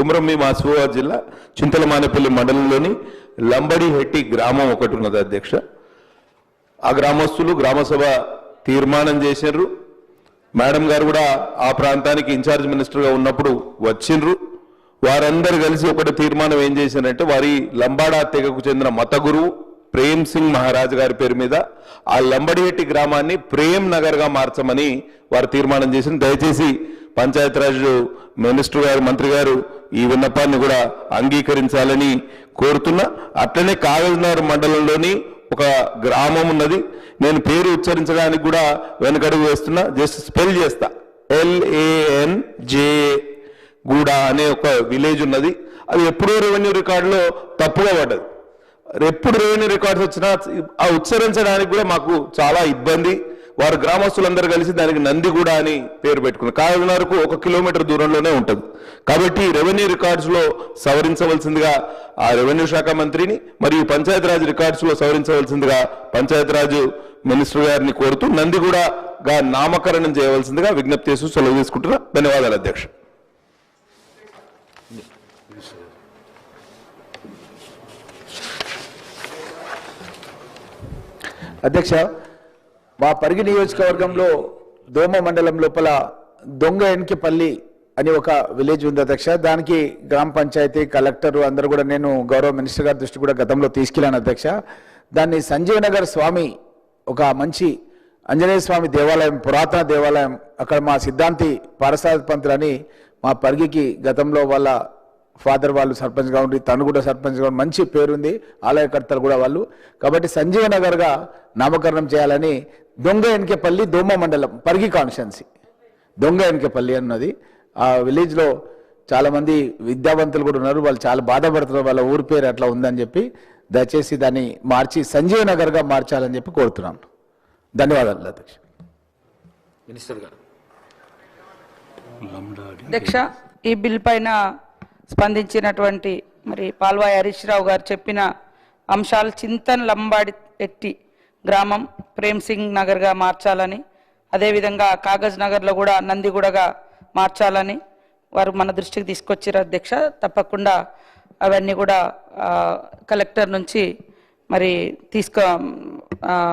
కుమ్రంభీం ఆసిఫాబాద్ జిల్లా చింతలమానేపల్లి మండలంలోని లంబడిహెట్టి గ్రామం ఒకటి ఉన్నది అధ్యక్ష. ఆ గ్రామస్తులు గ్రామసభ తీర్మానం చేశారు మేడం గారు కూడా ఆ ప్రాంతానికి ఇన్ఛార్జ్ మినిస్టర్గా ఉన్నప్పుడు వచ్చిండ్రు వారందరూ కలిసి ఒకటి తీర్మానం ఏం చేశారంటే వారి లంబాడా తెగకు చెందిన మత గురువు ప్రేమ్ సింగ్ మహారాజ్ గారి పేరు మీద ఆ లంబడిహెట్టి గ్రామాన్ని ప్రేమ్ నగర్గా మార్చమని వారు తీర్మానం చేసింది. దయచేసి పంచాయతీరాజ్ మినిస్టర్ గారు మంత్రి గారు ఈ విన్నపాన్ని కూడా అంగీకరించాలని కోరుతున్నా. అట్లనే కాగజ్నగర్ మండలంలోని ఒక గ్రామం ఉన్నది. నేను పేరు ఉచ్చరించడానికి కూడా వెనకడుగు వేస్తున్నా. జస్ట్ స్పెల్ చేస్తా. ఎల్ఏఎన్ జే గూడ అనే ఒక విలేజ్ ఉన్నది. అది ఎప్పుడో రెవెన్యూ రికార్డులో తప్పుగా పడ్డది. ఎప్పుడు రెవెన్యూ రికార్డ్స్ వచ్చినా ఆ ఉచ్చరించడానికి కూడా మాకు చాలా ఇబ్బంది. వారు గ్రామస్తులందరూ కలిసి దానికి నందిగూడ అని పేరు పెట్టుకుంది కాకినాడకు ఒక కిలోమీటర్ దూరంలోనే ఉంటుంది. కాబట్టి రెవెన్యూ రికార్డ్స్లో సవరించవలసిందిగా ఆ రెవెన్యూ శాఖ మంత్రిని మరియు పంచాయతీరాజ్ రికార్డ్స్లో సవరించవలసిందిగా పంచాయతీరాజ్ మినిస్టర్ గారిని కోరుతూ నందిగూడగా నామకరణం చేయవలసిందిగా విజ్ఞప్తి చేస్తూ సెలవు తీసుకుంటున్నా. ధన్యవాదాలు అధ్యక్ష. అధ్యక్ష మా పరిగి నియోజకవర్గంలో దోమ మండలం లోపల దొంగ ఎన్కిపల్లి అని ఒక విలేజ్ ఉంది అధ్యక్ష. దానికి గ్రామ పంచాయతీ కలెక్టర్ అందరూ కూడా నేను గౌరవ మినిస్టర్ గారి దృష్టి కూడా గతంలో తీసుకెళ్ళాను అధ్యక్ష. దాన్ని సంజయ్ నగర్ స్వామి ఒక మంచి ఆంజనేయ స్వామి దేవాలయం పురాతన దేవాలయం అక్కడ మా సిద్ధాంతి పారసాద పంతులు అని మా పరిగికి గతంలో వాళ్ళ ఫాదర్ వాళ్ళు సర్పంచ్గా ఉండి తను కూడా సర్పంచ్గా ఉండి మంచి పేరుంది ఆలయకర్తలు కూడా వాళ్ళు. కాబట్టి సంజీవ నగర్గా నామకరణం చేయాలని దొంగ ఎన్కేపల్లి దోమ మండలం పరిగి కాన్స్టిట్యున్సీ. దొంగ ఎన్కేపల్లి అన్నది. ఆ విలేజ్లో చాలా మంది విద్యావంతులు కూడా ఉన్నారు వాళ్ళు చాలా బాధపడుతున్నారు వాళ్ళ ఊరి పేరు అట్లా ఉందని చెప్పి దయచేసి దాన్ని మార్చి సంజీవ నగర్గా మార్చాలని చెప్పి కోరుతున్నాను ధన్యవాదాలు అధ్యక్ష మినిస్టర్ గారు. అధ్యక్ష ఈ బిల్ పైన స్పందించినటువంటి మరి పాల్వాయి హరీష్ రావు గారు చెప్పిన అంశాలు చింతన్ లంబాడి ఎట్టి గ్రామం ప్రేమ్ సింగ్ నగర్గా మార్చాలని అదేవిధంగా కాగజ్ నగర్లో కూడా నందిగూడగా మార్చాలని వారు మన దృష్టికి తీసుకొచ్చారు అధ్యక్ష. తప్పకుండా అవన్నీ కూడా కలెక్టర్ నుంచి మరి తీసుకో